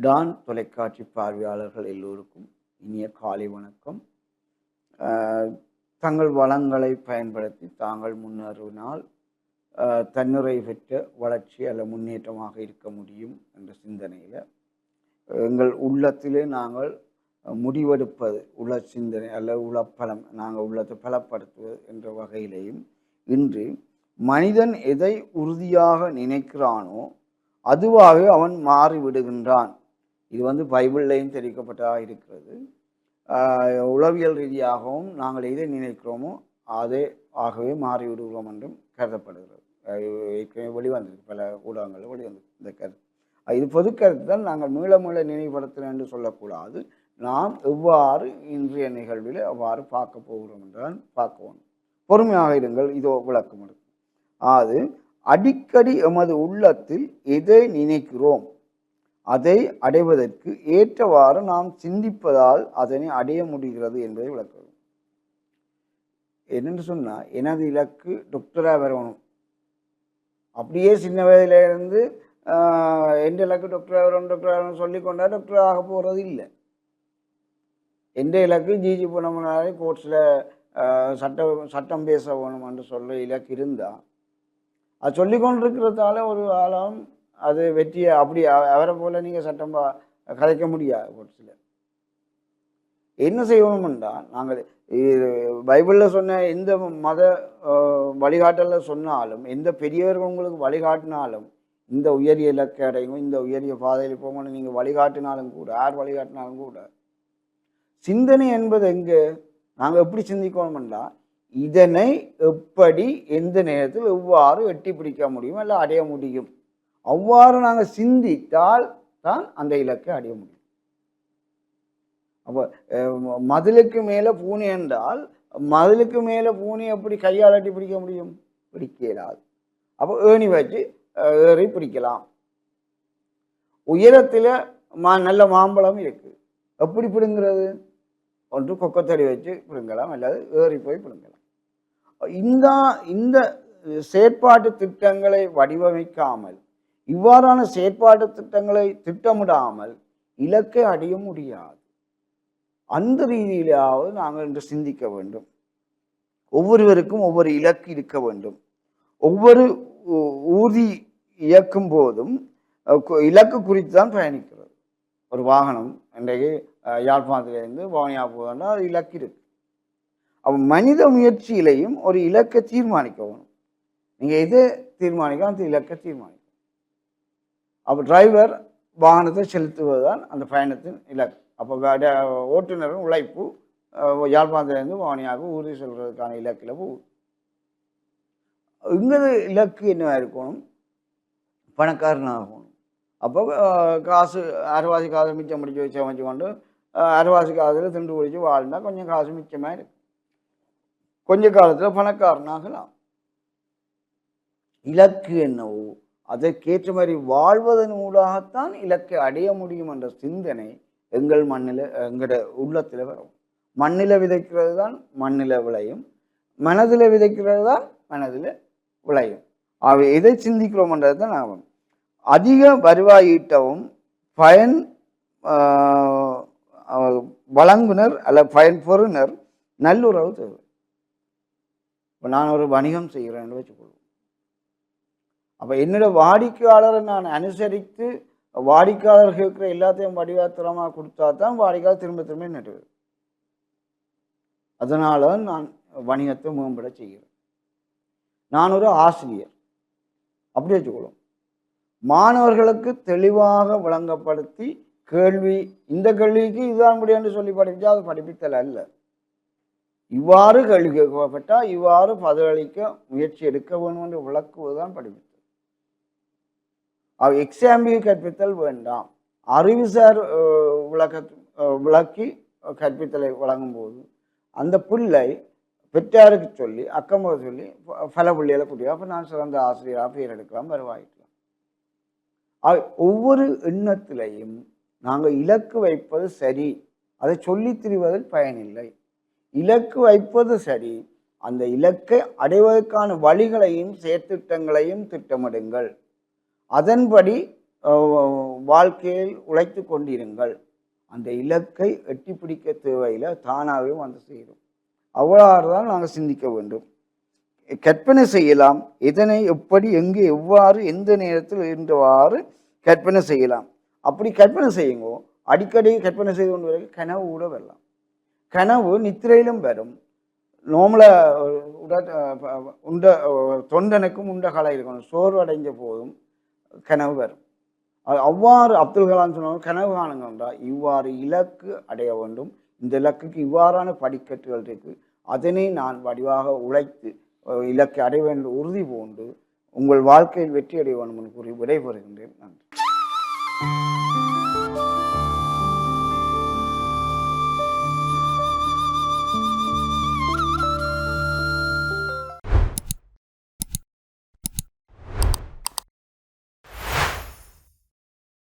Don தொலைக்காட்சி பார்வையாளர்கள் எல்லோருக்கும் இனிய காலை வணக்கம். தங்கள் வளங்களை பயன்படுத்தி தாங்கள் முன்னேறினால் தன்னுரை பெற்ற வளர்ச்சி அல்ல முன்னேற்றமாக இருக்க முடியும் என்ற சிந்தனையில் எங்கள் உள்ளத்திலே நாங்கள் முடிவெடுப்பது உள்ள சிந்தனை அல்ல உளப்பலம் நாங்கள் உள்ளத்தை பலப்படுத்துவது என்ற வகையிலேயும் இன்று மனிதன் எதை உறுதியாக நினைக்கிறானோ அதுவாகவே அவன் மாறிவிடுகின்றான். இது வந்து பைபிள்லையும் தெரிவிக்கப்பட்டதாக இருக்கிறது. உளவியல் ரீதியாகவும் நாங்கள் எதை நினைக்கிறோமோ அதே ஆகவே மாறிவிடுகிறோம் என்றும் கருதப்படுகிறது. ஏற்கனவே வெளிவந்திருக்கு பல ஊடகங்களில் வெளிவந்திருக்கு இந்த கருத்து. இது பொது கருத்து தான் நாங்கள் மீள மீள நினைவுபடுத்துகிறோம் என்று சொல்லக்கூடாது. நாம் எவ்வாறு இன்றைய நிகழ்வில் அவ்வாறு பார்க்க போகிறோம் என்றால் பார்க்கவும். பொறுமையாக இருங்கள் இதோ விளக்கம் இருக்கு. அது அடிக்கடி எமது உள்ளத்தில் எதை நினைக்கிறோம்? அதை அடைவதற்கு ஏற்றவாறு நாம் சிந்திப்பதால் அதனை அடைய முடிகிறது என்பதை விளக்கம் என்னென்று சொன்னால் எனது இலக்கு டாக்டராக வரணும். அப்படியே சின்ன வயதிலிருந்து எந்த இலக்கு டாக்டராக வரணும் டாக்டராக வரணும் சொல்லிக்கொண்டால் டாக்டர் ஆக போகிறது இல்லை எந்த இலக்கு ஜிஜி புனமனாலே கோர்ட்ஸில் சட்டம் சட்டம் பேச வேணும் என்று சொல்ல இலக்கு இருந்தால் அது சொல்லி கொண்டிருக்கிறதால ஒரு ஆழம் அது வெற்றியை அப்படி அவரை போல் நீங்கள் சட்டம் பா- கதைக்க முடியாது கோர்ட்ஸில் என்ன செய்யணும்னா நாங்கள் பைபிளில் சொன்ன எந்த மத வழிகாட்டலில் சொன்னாலும் எந்த பெரியவர்கள் உங்களுக்கு வழிகாட்டினாலும் இந்த உயரிய இலக்கை அடையும் இந்த உயரிய பாதையில் போகணும்னு நீங்கள் வழிகாட்டினாலும் கூட யார் வழிகாட்டினாலும் கூட சிந்தனை என்பது எங்கே? நாங்கள் எப்படி சிந்திக்கணும்னா இதனை எப்படி எந்த நேரத்தில் எவ்வாறு எட்டி பிடிக்க முடியும்? இல்லை அடைய முடியும். அவ்வாறு நாங்கள் சிந்தித்தால் தான் அந்த இலக்கை அடைய முடியும். அப்போ மதிலுக்கு மேலே பூனை என்றால் மதிலுக்கு மேலே பூனை எப்படி கையால் எட்டி பிடிக்க முடியும்? பிடிக்க இயலாது அப்போ ஏணி வச்சு ஏறி பிடிக்கலாம். உயரத்தில் மா நல்ல மாம்பழம் இருக்குது எப்படி பிடுங்கிறது? ஒன்று கொக்கத்தடி வச்சு பிடுங்கலாம் அல்லது ஏறி போய் பிடுங்கலாம். இந்த இந்த செயற்பாட்டு திட்டங்களை வடிவமைக்காமல் இவ்வாறான செயற்பாட்டு திட்டங்களை திட்டமிடாமல் இலக்கை அடைய முடியாது. அந்த ரீதியிலாவது நாங்கள் இன்று சிந்திக்க வேண்டும். ஒவ்வொருவருக்கும் ஒவ்வொரு இலக்கு இருக்க வேண்டும். ஒவ்வொரு ஊதி ஊர்தி இயக்கும் போதும் கு- இலக்கு குறித்து தான் பயணிக்கிறது. ஒரு வாகனம் இன்றைக்கு யாழ்ப்பாணத்துலேருந்து பவனியா போகணும்னா அது இலக்கு இருக்கு. அப்போ மனித முயற்சியிலையும் ஒரு இலக்கை தீர்மானிக்கணும் நீங்கள் எது தீர்மானிக்கணும் அந்த இலக்கை தீர்மானிக்கணும். அப்போ டிரைவர் வாகனத்தை செலுத்துவது தான் அந்த பயணத்தின் இலக்கு. அப்போ ஓட்டுநரின் உழைப்பு யாழ்ப்பாணத்துலேருந்து பவனியாக ஊர்தி செல்வதற்கான இலக்கில் போகுது இங்கே இலக்கு என்னவா இருக்கணும்? பணக்காரனாகணும். அப்போ காசு அறுவாசி காசு மிச்சம் முடிச்சு வச்சு அமைச்சு கொண்டு அரவாசி காலத்தில் திண்டு குடிச்சு வாழ்ந்தா கொஞ்சம் காசு மிச்சமாக இருக்கு கொஞ்ச காலத்தில் பணக்காரனாகலாம் இலக்கு என்னவோ அதற்கேற்ற மாதிரி வாழ்வதன் ஊடாகத்தான் இலக்கை அடைய முடியும் என்ற சிந்தனை எங்கள் மண்ணில் எங்களோட உள்ளத்தில் வரும் மண்ணில் விதைக்கிறது தான் மண்ணில் விளையும் மனதில் விதைக்கிறது தான் மனதில் விளையும் அவை எதை சிந்திக்கிறோம்ன்றது தான் ஆகும் அதிக வருவாய் ஈட்டவும் பயன் ஆஹ், வழங்குனர் அல்ல பயன்பெறுனர். நல்லுறவு தேவை. இப்போ நான் ஒரு வணிகம் செய்கிறேன்னு வச்சுக்கொள்வோம். அப்போ என்னோட வாடிக்கையாளரை நான் அனுசரித்து வாடிக்கையாளர் கேட்குற எல்லாத்தையும் வடிவாத்திரமாக கொடுத்தா தான் வாடிக்கையாளர் திரும்ப திரும்ப நடுவது அதனால நான் வணிகத்தை மேம்பட செய்கிறேன். நான் ஒரு ஆசிரியர். அப்படி வச்சுக்கொள்ளும் மாணவர்களுக்கு தெளிவாக விளங்கப்படுத்தி கேள்வி இந்த கேள்விக்கு இதுதான் முடியும்னு சொல்லி படிப்பிச்சா அது படிப்பித்தல் அல்ல. இவ்வாறு கேள்வி இவ்வாறு பதிலளிக்க முயற்சி எடுக்க வேண்டும் என்று விளக்குவதுதான் படிப்பித்தல். அவ் எக்ஸாம்பிள் கற்பித்தல் வேண்டாம். அறிவுசார் விளக்க விளக்கி கற்பித்தலை வழங்கும் போது அந்த பிள்ளை பெற்றாருக்கு சொல்லி அக்கம்போது சொல்லி ப- பல பிள்ளைகளை கூட்டியா அப்போ நான் சிறந்த ஆசிரியராக பேர் எடுக்கலாம் வருவாயிருக்கலாம் ஒவ்வொரு எண்ணத்திலையும் நாங்கள் இலக்கு வைப்பது சரி அதை சொல்லித் திரிவதில் பயனில்லை. இலக்கு வைப்பது சரி அந்த இலக்கை அடைவதற்கான வழிகளையும் செயற்திட்டங்களையும் திட்டமிடுங்கள். அதன்படி வாழ்க்கையில் உழைத்து கொண்டிருங்கள். அந்த இலக்கை எட்டி பிடிக்க தேவையில் தானாகவே வந்து செய்கிறோம் அவ்வாறு தான் நாங்கள் சிந்திக்க வேண்டும். கற்பனை செய்யலாம். எதனை எப்படி எங்கே எவ்வாறு எந்த நேரத்தில் என்றவாறு கற்பனை செய்யலாம். அப்படி கற்பனை செய்யுங்கோ. அடிக்கடி கற்பனை செய்து கொண்டு வரைக்கும் கனவு கூட வரலாம். கனவு நித்திரையிலும் வரும். நோமலாக உட உண்ட தொண்டனுக்கும் உண்ட கலை இருக்கணும். சோர்வடைஞ்ச போதும் கனவு வரும். அவ்வாறு அப்துல் கலாம் சொன்னாங்க கனவு காணுங்க என்றால் இவ்வாறு இலக்கு அடைய வேண்டும். இந்த இலக்குக்கு இவ்வாறான படிக்கட்டுகள் இருக்கு. அதனை நான் வடிவாக உழைத்து இலக்கு இலக்கை அடைய வேண்டும். உறுதி பூண்டு உங்கள் வாழ்க்கையில் வெற்றி அடைய வேண்டும் என்று கூறி விடைபெறுகின்றேன். நன்றி. Thank you.